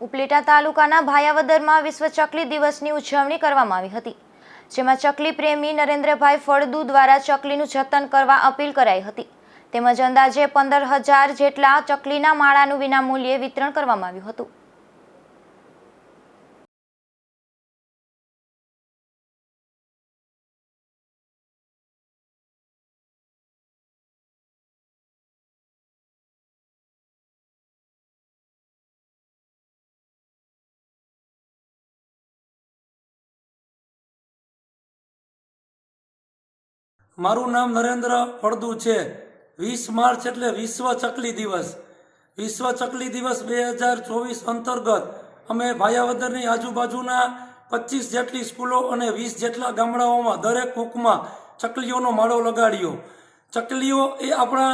ઉપલેટા તાલુકાના ભાયાવદરમાં વિશ્વ ચકલી દિવસની ઉજવણી કરવામાં આવી હતી, જેમાં ચકલી પ્રેમી નરેન્દ્રભાઈ ફળદુ દ્વારા ચકલીનું જતન કરવા અપીલ કરાઈ હતી. તેમજ અંદાજે પંદર હજાર જેટલા ચકલીના માળાનું વિનામૂલ્યે વિતરણ કરવામાં આવ્યું હતું. મારું નામ નરેન્દ્ર ફળદુ છે. વીસ માર્ચ એટલે વિશ્વ ચકલી દિવસ. વિશ્વ ચકલી દિવસ બે હજાર ચોવીસ અંતર્ગત અમે ભાયાવદરની આજુબાજુના પચીસ જેટલી સ્કૂલો અને વીસ જેટલા ગામડાઓમાં દરેક કૂકમાં ચકલીઓનો માળો લગાડ્યો. ચકલીઓ એ આપણા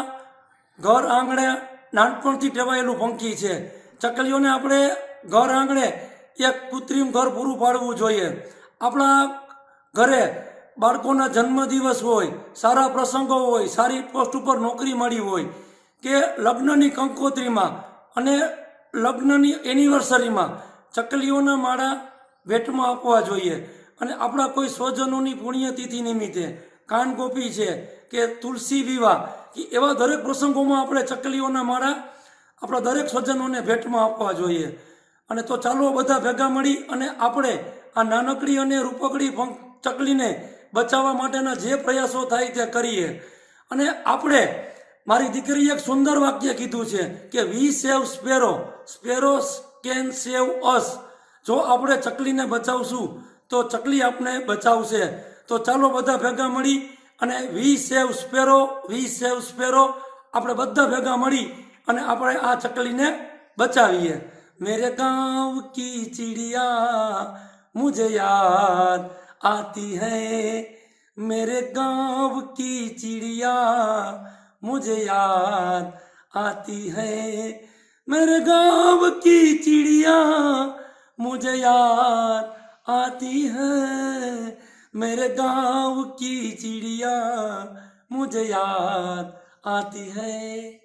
ઘર આંગણે નાનપણથી ટેવાયેલું પંખી છે. ચકલીઓને આપણે ઘર આંગણે એક કૃત્રિમ ઘર પૂરું પાડવું જોઈએ. આપણા ઘરે બાળકોના જન્મદિવસ હોય, સારા પ્રસંગો હોય, સારી પોસ્ટ ઉપર નોકરી મળી હોય, કે લગ્નની કંકોત્રીમાં અને લગ્નની એનિવર્સરીમાં ચકલીઓના માળા ભેટમાં આપવા જોઈએ. અને આપણા કોઈ સ્વજનોની પુણ્યતિથિ નિમિત્તે કાનગોપી છે કે તુલસી વિવાહ, કે એવા દરેક પ્રસંગોમાં આપણે ચકલીઓના માળા આપણા દરેક સ્વજનોને ભેટમાં આપવા જોઈએ. અને તો ચાલો બધા ભેગા મળી અને આપણે આ નાનકડી અને રૂપકડી ચકલીને બચાવવા માટેના જે પ્રયાસો થાય તે કરીએ. અને આપણે, મારી દીકરીએ એક સુંદર વાક્ય કીધું છે કે we save sparrow sparrow can save us જો આપણે ચકલીને બચાવશું, તો ચકલી આપણે બચાવશે. તો ચાલો બધા ભેગા મળી અને વી સેવ સ્પેરો વી સેવ સ્પેરો આપણે બધા ભેગા મળી અને આપણે આ ચકલીને બચાવીએ. મેરે ગાંવ કી ચિડિયા, મુજે યાદ आती है मेरे गांव की चिड़िया मुझे याद आती है मेरे गांव की चिड़िया मुझे याद आती है मेरे गांव की चिड़िया मुझे याद आती है